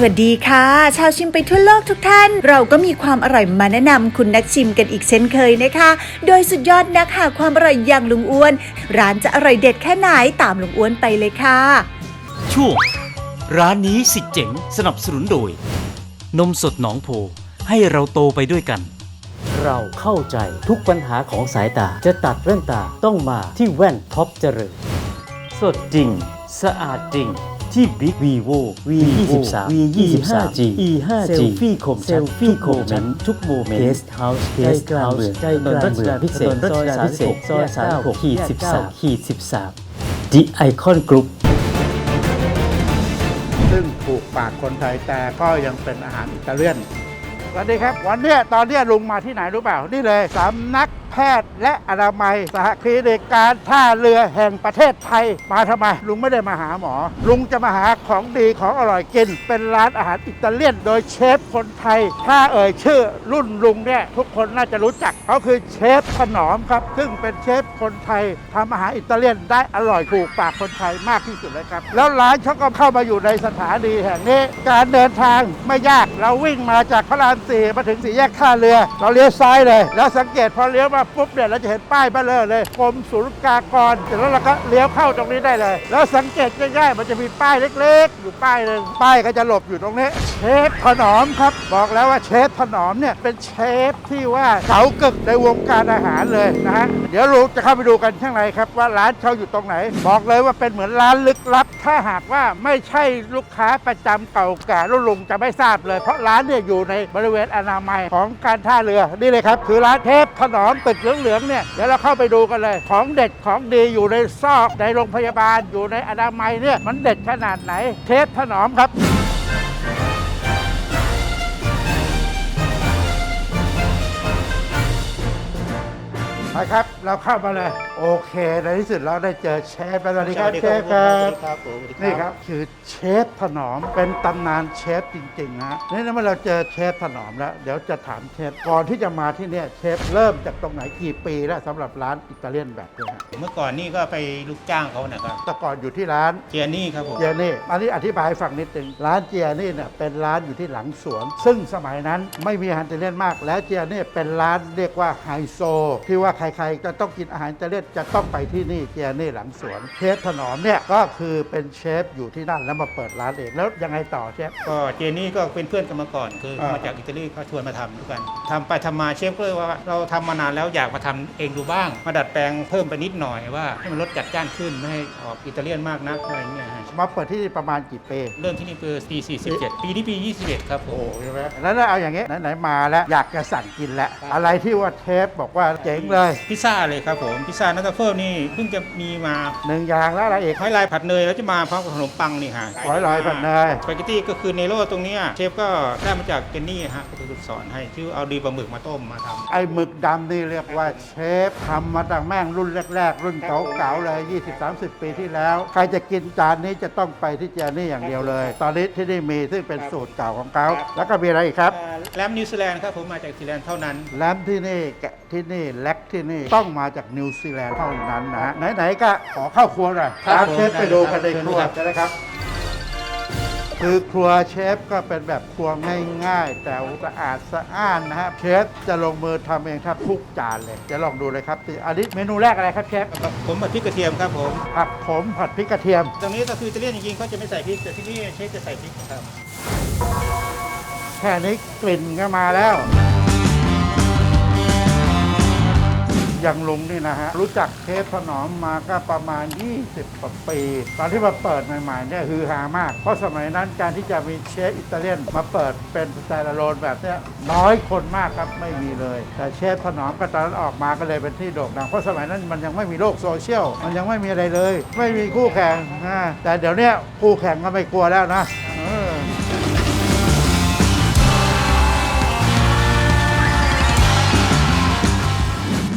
สวัสดีค่ะ ชาวชิมไปทั่วโลกทุกท่าน เราก็มีความอร่อยมาแนะนำคุณนักชิมกันอีกเช่นเคยนะคะ โดยสุดยอดนักหาความอร่อยอย่างลุงอ้วน ร้านจะอร่อยเด็ดแค่ไหนตามลุงอ้วนไปเลยค่ะช่วงร้านนี้สิเจ๋งสนับสนุนโดย นมสดหนองโพให้เราโตไปด้วยกัน เราเข้าใจทุกปัญหาของสายตาจะตัดแว่นตาต้องมาที่แว่นท็อปเจริญสดจริง สะอาดจริง ที่บิ๊กวีโว V 23 V 25 G E 5 G เซลฟี่คมเซลฟี่คมชันทุกโมเมนต์เกสต์เฮาส์เกสต์กลางเมืองใจกลางเมืองพิเศษซอย36ซอย36ขีด13ขีด13 The Icon Group ซึ่งถูกปากคนไทยแต่ก็ยังเป็นอาหารอิตาเลียนสวัสดีครับ วันเนี้ยตอนเนี้ยลุงมาที่ไหนรู้เปล่า นี่เลยสำนักแพ ทย์และอนามัยสหคลินิกการท่าเรือแห่งประเทศไทย มาทำไม ลุงไม่ได้มาหาหมอ ลุงจะมาหาของดีของอร่อยกิน เป็นร้านอาหารอิตาเลียน โดยเชฟคนไทย ถ้าเอ่ยชื่อรุ่นลุงเนี่ยทุกคนน่าจะรู้จักเขาคือเชฟถนอมครับ ซึ่งเป็นเชฟคนไทยทำอาหารอิตาเลียนได้อร่อยถูกปากคนไทยมากที่สุดเลยครับ แล้วร้านเขาก็เข้ามาอยู่ในสถานีแห่งนี้ การเดินทางไม่ยาก เราวิ่งมาจากพระรามสี่มาถึงสี่แยกท่าเรือ เราเลี้ยวซ้ายเลย แล้วสังเกตพอเลี้ยวมาปุ๊บเนี่ยเราจะเห็นป้ายเบ้าเลอเลยกรมศุลกากรเสร็จแล้วเราก็เลี้ยวเข้าตรงนี้ได้เลย แล้วสังเกตง่ายๆมันจะมีป้ายเล็กๆ อยู่ป้ายหนึ่งป้ายก็จะหลบอยู่ตรงนี้ เชฟถนอมครับ บอกแล้วว่าเชฟถนอมเนี่ยเป็นเชฟที่ว่าเก๋ากึกในวงการอาหารเลยนะฮะเดี๋ยวเราจะเข้าไปดูกันข้างในครับว่าร้านเขาอยู่ตรงไหน บอกเลยว่าเป็นเหมือนร้านลึกลับ ถ้าหากว่าไม่ใช่ลูกค้าประจำเก่าแก่รุ่นลุงจะไม่ทราบเลย เพราะร้านเนี่ยอยู่ในบริเวณอนามัยของการท่าเรือนี่เลยครับคือร้านเทพถนอมตึกเหลืองๆเนี่ยเดี๋ยวเราเข้าไปดูกันเลย ของเด็ดของดีอยู่ในซอกในโรงพยาบาลอยู่ในอนามัยเนี่ยมันเด็ดขนาดไหนเทสถนอมครับไปครับ เราเข้ามาเลย โอเค ในที่สุดเราได้เจอเชฟแล้วสวัสดีครับเชฟครับนี่ครับคือเชฟถนอมเป็นตำนานเชฟจริงๆนะนี่นะเมื่อเราเจอเชฟถนอมแล้ว เดี๋ยวจะถามเชฟก่อนที่จะมาที่เนี่ยเชฟเริ่มจากตรงไหนกี่ปีแล้วสำหรับร้านอิตาเลียนแบบนี้ฮะเมื่อก่อนนี่ก็ไปลูกจ้างเขานะครับแต่ก่อนอยู่ที่ร้าน เจียนี่ครับผม เจียนี่อันนี้อธิบายให้ฟังนิดนึงร้านเจียนี่เนี่ยเป็นร้านอยู่ที่หลังสวน ซึ่งสมัยนั้นไม่มีอาหารอิตาเลียนมาก แล้วเจียนี่เป็นร้านเรียกว่าไฮโซที่ว่าใครๆจะะต้องกินอาหารอิตาเลียนจะต้องไปที่นี่เจียนี่หลังสวน เชฟถนอมเนี่ยก็คือเป็นเชฟอยู่ที่นั่นแล้วมาเปิดร้านเองแล้วยังไงต่อเชฟ ก็เจนี่ก็เป็นเพื่อนกันมาก่อนคืออมาจากอิตาลีเขาชวนมาทำด้วยกันทำไปทำมาเชฟก็เลยว่าเราทำมานานแล้วอยากมาทำเองดูบ้าง มาดัดแปลงเพิ่มไปนิดหน่อยว่าให้มันรสจัดจ้านขึ้นไม่ให้ออกอิตาเลียนมากนักอะไรเงี้ยฮะ มาเปิดที่นี่ประมาณกี่ปี เริ่มที่นี่ปีปี47 ปีนี้ปี 21 ครับผมใช่ไหมแล้วเอาอย่างงี้ไหนๆมาแล้วอยากจะสั่งกินแล้วอะไรที่ว่าเชฟบอกว่าเจ๋งเลยพิซซ่าเลยครับผมพิซซ่านัตเตอร์เฟิลนี่เพิ่งจะมีมาหนึ่งอย่างแล้วอะไรอีก หอยลายผัดเนยแล้วจะมาพร้อมกับขนมปังนี่ฮะหอยลอยผัดเนย สปาเกตตี้ก็คือเนโร่ตรงเนี้ยเชฟก็ได้มาจากเจนนี่ฮะก็คือสอนให้ชื่อเอาดีปลาหมึกมาต้มมาทำ ไอ้หมึกดำนี่เรียกว่าเชฟทำมาตั้งแม่งรุ่นแรก ๆ รุ่นเก่าๆเลย 20-30 ปีที่แล้ว ใครจะกินจานนี้จะต้องไปที่เจนี่อย่างเดียวเลย ตอนนี้ที่นี่มีซึ่งเป็นสูตรเก่าของเขาแล้วก็มีอะไรอีกครับแรมนิวซีแลนด์ครับผมมาจากนิวซีแลนด์เท่านั้น แลมที่นี่แกะที่นี่แล็กที่นี่ต้องมาจากนิวซีแลนด์เท่านั้นนะฮะไหนๆก็ขอเข้าครัวหน่อยครับตามเชฟผมไปดูกันในได้ครัวครับใช่ไหมครับ คือครัวเชฟก็เป็นแบบครัวง่ายๆ แต่สะอาดสะอ้านนะครับเชฟจะลงมือทำเองครับทุกจานเลยจะลองดูเลยครับอันนี้เมนูแรกอะไรครับเชฟผมผัดพริกกระเทียมครับผม ผักผมผัดพริกกระเทียม ตรงนี้ก็คืออิตาเลียนจริงๆเขาจะไม่ใส่พริกแต่ที่นี่เชฟจะใส่พริกครับ แค่นี้กลิ่นก็มาแล้ว อย่างลุงนี่นะฮะ รู้จักเชฟถนอมมาก็ประมาณ 20กว่าปี ตอนที่มาเปิดใหม่ๆเนี่ยฮือฮามาก เพราะสมัยนั้นการที่จะมีเชฟอิตาเลียนมาเปิดเป็นสไตล์โรนแบบเนี้ยน้อยคนมากครับไม่มีเลย แต่เชฟถนอมก็ตอนนั้นออกมาก็เลยเป็นที่โด่งดังเพราะสมัยนั้นมันยังไม่มีโลกโซเชียลมันยังไม่มีอะไรเลย ไม่มีคู่แข่งนะแต่เดี๋ยวนี้คู่แข่งก็ไม่กลัวแล้วนะ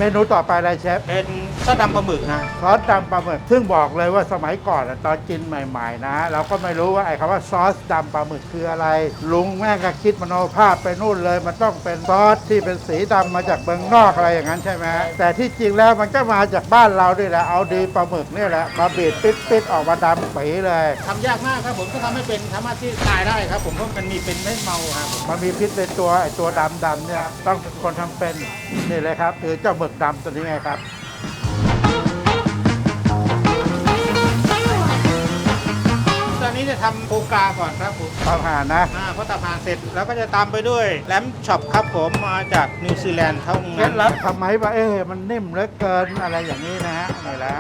เมนูต่อไปอะไรเชฟ เป็น ซอสดำปลาหมึกฮะ ซอสดำปลาหมึกซึ่งบอกเลยว่าสมัยก่อนอะตอนกินใหม่ๆนะ เราก็ไม่รู้ว่าไอ้คำว่าซอสดำปลาหมึกคืออะไร ลุงแม่ก็คิดมโนภาพไปนู่นเลย มันต้องเป็นซอสที่เป็นสีดำมาจากเมืองนอกอะไรอย่างนั้นใช่ไหมแต่ที่จริงแล้วมันก็มาจากบ้านเราด้วยแหละเอาดีปลาหมึกนี่แหละมาบีบปิดๆออกมาดำปีเลย ทำยากมากครับผมก็ทำให้เป็นสามารถที่ตายได้ครับ ผมเพราะมันมีเป็นไม่เมาครับผมมันมีพิษในตัวไอ้ตัวดำดำๆเนี่ยต้องคนทำเป็นนี่เลยครับคือเจ้าหมึกดำตัวนี้ไงครับ นนี้จะทำโปกาก่อนครับผมตามหานะ อ่าพอตำหานเสร็จแล้วก็จะตามไปด้วยแลมช็อปครับผมมาจากนิวซีแลนด์เท่าเคล็นั้ดนลับทำไมว่าเอ๊ะมันนิ่มเหลือเกินอะไรอย่างนี้นะฮะนี่แหละ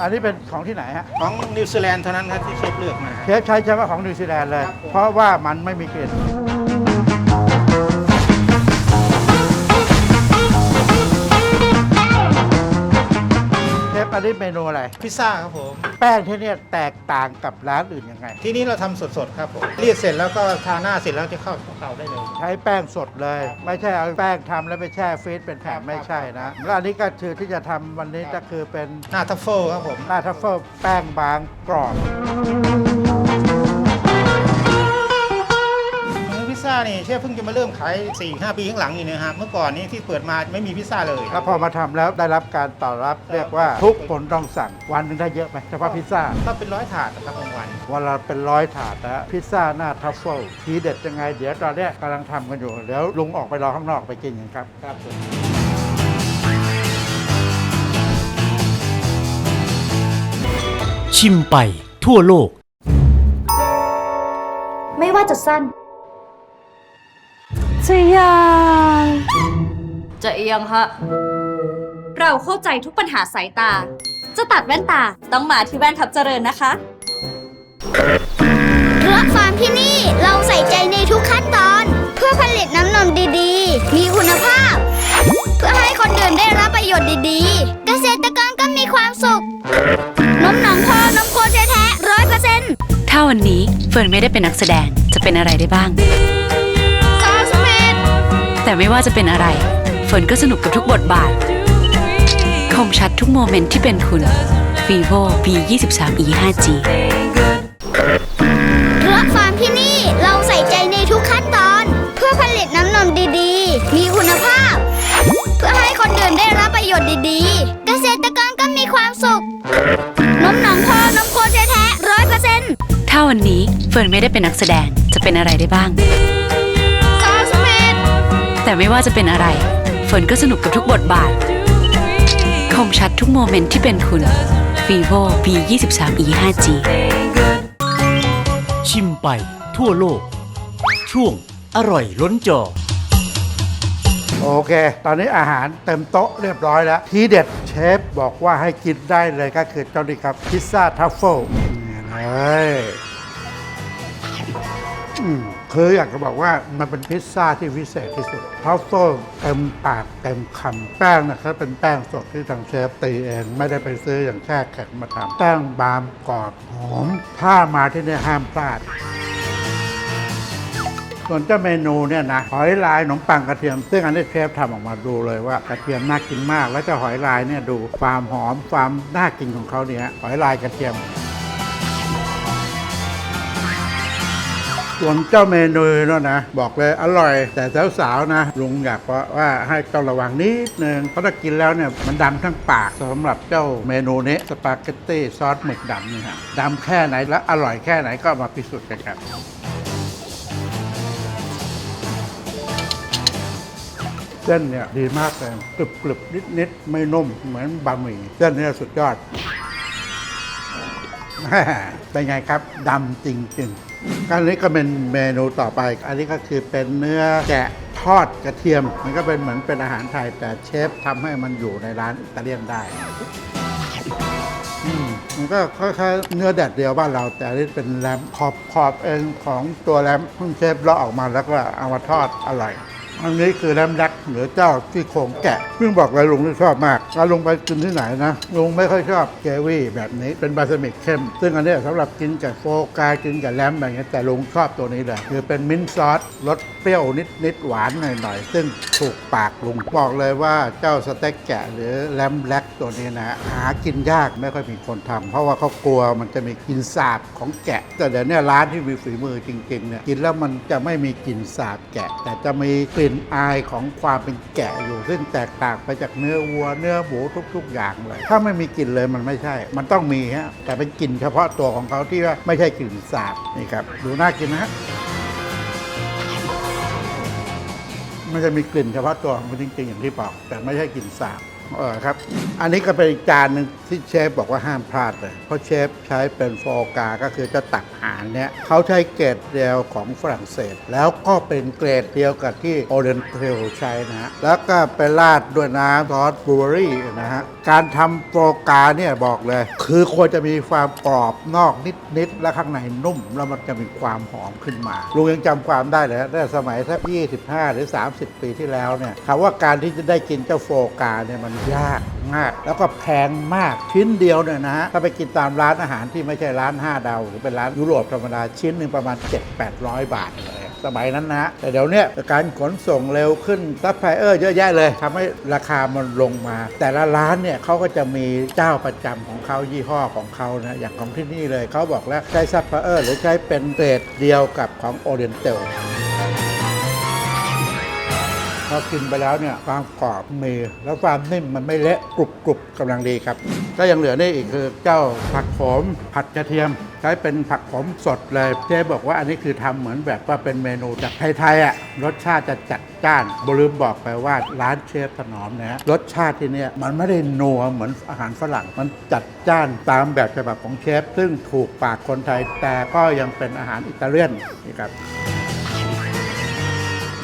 อันนี้เป็นของที่ไหนฮะของนิวซีแลนด์เท่านั้นครับที่เชฟเลือกมา เชฟใช้เฉพาะของนิวซีแลนด์เลย ครับผม เพราะว่ามันไม่มีกลิ่น อันนี้เมนูอะไร พิซซ่าครับผม แป้งที่เนี่ยแตกต่างกับร้านอื่นยังไง ที่นี้เราทำสดๆครับผมเรียดเสร็จแล้วก็ทาหน้าเสร็จแล้วจะเข้าเตาได้เลย ใช้แป้งสดเลย ไม่ใช่เอาแป้งทำแล้วไปแช่ฟรีซเป็นแผ่นไม่ใช่นะแล้วอันนี้ก็คือที่จะทำวันนี้ก็คือเป็นหน้าทัฟเฟิลครับผม หน้าทัฟเฟิลแป้งบางกรอบ ซซ่านี่เชฟเพิ่งจะมาเริ่มขาย4 5ปีข้างหลังนี่นะครับเมื่อก่อนนี้ที่เปิดมาไม่มีพิซซ่าเลย แล้วพอมาทำแล้วได้รับการตอบรับเรียกว่าทุกคนต้องสั่งวันหนึงได้เยอะไหมเฉพาะพิซซ่า ก็เป็นร้อยถาดนะครับบางวัน วันละเป็นร้อยถาดนะพิซซ่าหน้าทัฟเฟิลทีเด็ดยังไง เดี๋ยวตอนเนี้ยกำลังทำกันอยู่ เดี๋ยวลุงออกไปรอข้างนอกไปกินกันครับ ครับผมชิมไปทั่วโลก ไม่ว่าจะสั้น จะยาวจะเอียงฮะ เราเข้าใจทุกปัญหาสายตา จะตัดแว่นตาต้องมาที่แว่นทับเจริญนะคะเพราะฟาร์มที่นี่เราใส่ใจในทุกขั้นตอน เพื่อผลิตน้ำนมดีๆ มีคุณภาพ เพื่อให้คนดื่มได้รับประโยชน์ดีๆ เกษตรกรก็มีความสุขนมหนองพอนมโคแท้ๆร้อยเปอร์เซ็นต์ถ้าวันนี้เฟิร์นไม่ได้เป็นนักแสดงจะเป็นอะไรได้บ้างซอสเม็ด แต่ไม่ว่าจะเป็นอะไรเฟิร์นก็สนุกกับทุกบทบาท คมชัดทุกโมเมนต์ที่เป็นคุณ vivo v 2 3 e 5 g เพราะฟาร์มที่นี่เราใส่ใจในทุกขั้นตอน เพื่อผลิตน้ำนมดีๆ มีคุณภาพ เพื่อให้คนดื่มได้รับประโยชน์ดีๆ เกษตรกรก็มีความสุขนมหนองพอนมโคแท้ๆร้อยเปอร์เซ็นต์ถ้าวันนี้เฟิร์นไม่ได้เป็นนักแสดงจะเป็นอะไรได้บ้างซอสเม็ด แต่ไม่ว่าจะเป็นอะไรเฟิร์นก็สนุกกับทุกบทบาท คมชัดทุกโมเมนต์ที่เป็นคุณ vivo v 2 3 e 5 g ชิมไปทั่วโลก ช่วงอร่อยล้นจอ โอเค ตอนนี้อาหารเต็มโต๊ะเรียบร้อยแล้ว ทีเด็ดเชฟบอกว่าให้กินได้เลยก็คือเจ้านี้ครับ พิซซ่าทัฟเฟิลนี่เลยอืม คืออยากจะบอกว่ามันเป็นพิซซ่าที่วิเศษที่สุดทัฟเฟิลเต็มปากเต็มคำแป้งนะครับเป็นแป้งสดที่ทางเชฟตีเองไม่ได้ไปซื้ออย่างแช่แข็งมาทำแป้งบางกรอบหอมถ้ามาที่นี่ห้ามพลาดส่วนเจ้าเมนูเนี่ยนะหอยลายขนมปังกระเทียม ซึ่งอันนี้เชฟทำออกมาดูเลยว่ากระเทียมน่ากินมาก แล้วเจ้าหอยลายเนี่ยดูความหอมความน่ากินของเขาเนี่ยหอยลายกระเทียม ส่วนเจ้าเมนูเนี่ยนะ บอกเลยอร่อย แต่สาวๆนะ ลุงอยากว่าวาให้ต้องระวังนิดนึงเพราะถ้ากินแล้วเนี่ยมันดำทั้งปากสำหรับเจ้าเมนูนี้สปาเกตตี้ซอสหมึกดำนี่ฮะดำแค่ไหนและอร่อยแค่ไหนก็มาพิสูจน์กันครับเส้นเนี่ยดีมากเลยกรึบกรึบนิดนิดๆไม่นุ่มเหมือนบะหมี่เส้นเนี่ยสุดยอดเป็นไงครับดำจริงๆ อันนี้ก็เป็นเมนูต่อไป อันนี้ก็คือเป็นเนื้อแกะทอดกระเทียม มันก็เป็นเหมือนเป็นอาหารไทย แต่เชฟทำให้มันอยู่ในร้านอิตาเลียนได้มมันก็คล้ายๆเนื้อแดดเดียวบ้านเรา แต่อันนี้เป็นแรมขอบขอบเองของตัวแรมเพิ่งเชฟเลาะออกมาแล้วก็เอามาทอดอร่อย อันนี้คือแรมแรกเหนือเจ้าที่โครงแกะซึ่งบอกเลยลุงที่ชอบมากถ้าลุงไปกินที่ไหนนะลุงไม่ค่อยชอบเกวี่แบบนี้เป็นบาสมิกเข้ม ซึ่งอันนี้สำหรับกินกับโฟกากินกับแรมอะไรเงี้ยแต่ลุงชอบตัวนี้เลยคือเป็นมิ้นซอสรสเปรี้ยวนิดนิดหวานหน่อยๆซึ่งถูกปากลุงบอกเลยว่าเจ้าสเต็กแกะหรือแรมแบล็กตัวนี้นะหากินยากไม่ค่อยมีคนทำเพราะว่าเขากลัวมันจะมีกลิ่นสาบของแกะ แต่เดี๋ยวนี้ร้านที่มีฝีมือจริงๆเนี่ยกินแล้วมันจะไม่มีกลิ่นสาบแกะ แต่จะมีกลิ่น่นอายของความเป็นแกะอยู่ ซึ่งแตกต่างไปจากเนื้อวัวเนื้อหมูทุก ๆ อย่างเลย ถ้าไม่มีกลิ่นเลยมันไม่ใช่ มันต้องมีฮะแต่เป็นกลิ่นเฉพาะตัวของเขาที่ว่าไม่ใช่กลิ่นสาบนี่ครับดูน่ากินนะฮะมันจะมีกลิ่นเฉพาะตัวของมันจริงๆอย่างที่บอกแต่ไม่ใช่กลิ่นสาบ เออครับ อันนี้ก็เป็นอีกจานหนึ่งที่เชฟบอกว่าห้ามพลาดเลย เพราะเชฟใช้เป็นโฟกา ก็คือจะตักหารเนี่ยเขาใช้เกรดเดียวของฝรั่งเศส แล้วก็เป็นเกรดเดียวกับที่โอเรนเทลใช้นะฮะ แล้วก็ไปราดด้วยน้ำซอสบลูเบอรี่นะฮะ การทำโฟกาเนี่ยบอกเลย คือควรจะมีความกรอบนอกนิดๆ และข้างในนุ่ม แล้วมันจะมีความหอมขึ้นมา ลุงยังจำความได้เลยฮะตั้งแต่สมัยสัก25 หรือ 30 ปีที่แล้วเนี่ยคำว่าการที่จะได้กินเจ้าโฟกาเนี่ยมันยากมาก แล้วก็แพงมากชิ้นเดียวเนี่ยนะฮะถ้าไปกินตามร้านอาหารที่ไม่ใช่ร้าน 5 ดาว หรือเป็นร้านยุโรปธรรมดาชิ้นหนึ่งประมาณ 7-800 บาทเลยสมัยนั้นนะแต่เดี๋ยวเนี้ยการขนส่งเร็วขึ้นซัพพลายเออร์เยอะแยะเลยทำให้ราคามันลงมา แต่ละร้านเนี่ยเขาก็จะมีเจ้าประจำของเขายี่ห้อของเขานะอย่างของที่นี่เลยเขาบอกแล้วใช้ซัพพลายเออร์หรือใช้เป็นเกรดเดียวกับของโอเ e นเตล พอกินไปแล้วเนี่ยความกรอบมีแล้วความนิ่มมันไม่เละกรุบกรุบกำลังดีครับก็ยังเหลือนี่อีกคือเจ้าผักขมผัดกระเทียม ใช้เป็นผักขมสดเลยเจ๊บอกว่าอันนี้คือทำเหมือนแบบว่าเป็นเมนูจากไทยๆอะรสชาติจะจัดจ้านบลืมบอกไปว่าร้านเชฟถนอมนี่ยรสชาติที่เนี่ยมันไม่ได้นัวเหมือนอาหารฝรั่งมันจัดจ้านตามแบบฉบับของเชฟ ซึ่งถูกปากคนไทยแต่ก็ยังเป็นอาหารอิตาเลียนนี่ครับ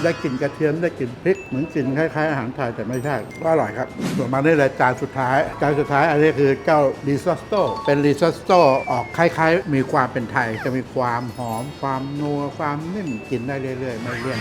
ได้กลิ่นกระเทียมได้กลิ่นพริกเหมือนกลิ่นคล้ายๆอาหารไทยแต่ไม่ใช่ก็อร่อยครับส่วนมานี่เลยจานสุดท้ายจานสุดท้ายอันนี้คือเจ้าริซอตโต้เป็นริซอตโต้ออกคล้ายๆ มีความเป็นไทยจะมีความหอมความนัวความนิ่มกินได้เรื่อยๆ ไม่เลี่ยน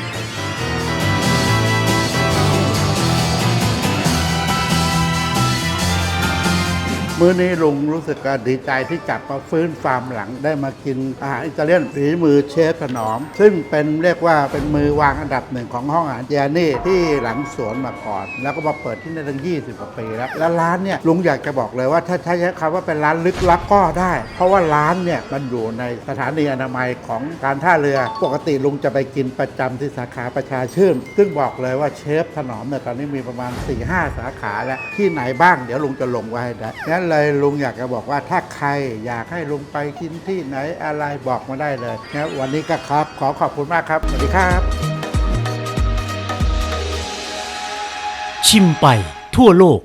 มื้อนี้ลุงรู้สึกดีใจที่กลับมาฟื้นฟาร์มหลังได้มากินอาหารอิตาเลียนฝีมือเชฟถนอม ซึ่งเป็นเรียกว่าเป็นมือวางอันดับหนึ่งของห้องอาหารเจนี่ที่หลังสวนมาก่อน แล้วก็มาเปิดที่นี่ตั้ง 20 กว่าปีแล้ว แล้วร้านเนี่ยลุงอยากจะบอกเลยว่าถ้าใช้คำว่าเป็นร้านลึกลับก็ได้ เพราะว่าร้านเนี่ยมันอยู่ในสถานีอนามัยของการท่าเรือ ปกติลุงจะไปกินประจำที่สาขาประชาชื่น ซึ่งบอกเลยว่าเชฟถนอมเนี่ยตอนนี้มีประมาณ 4-5 สาขาแล้วที่ไหนบ้างเดี๋ยวลุงจะลงไว้ให้ได้งั้นเลยลุงอยากจะบอกว่าถ้าใครอยากให้ลุงไปกินที่ไหนอะไรบอกมาได้เลยนะวันนี้ก็ครับ ขอขอบคุณมากครับสวัสดีครับ ชิมไปทั่วโลก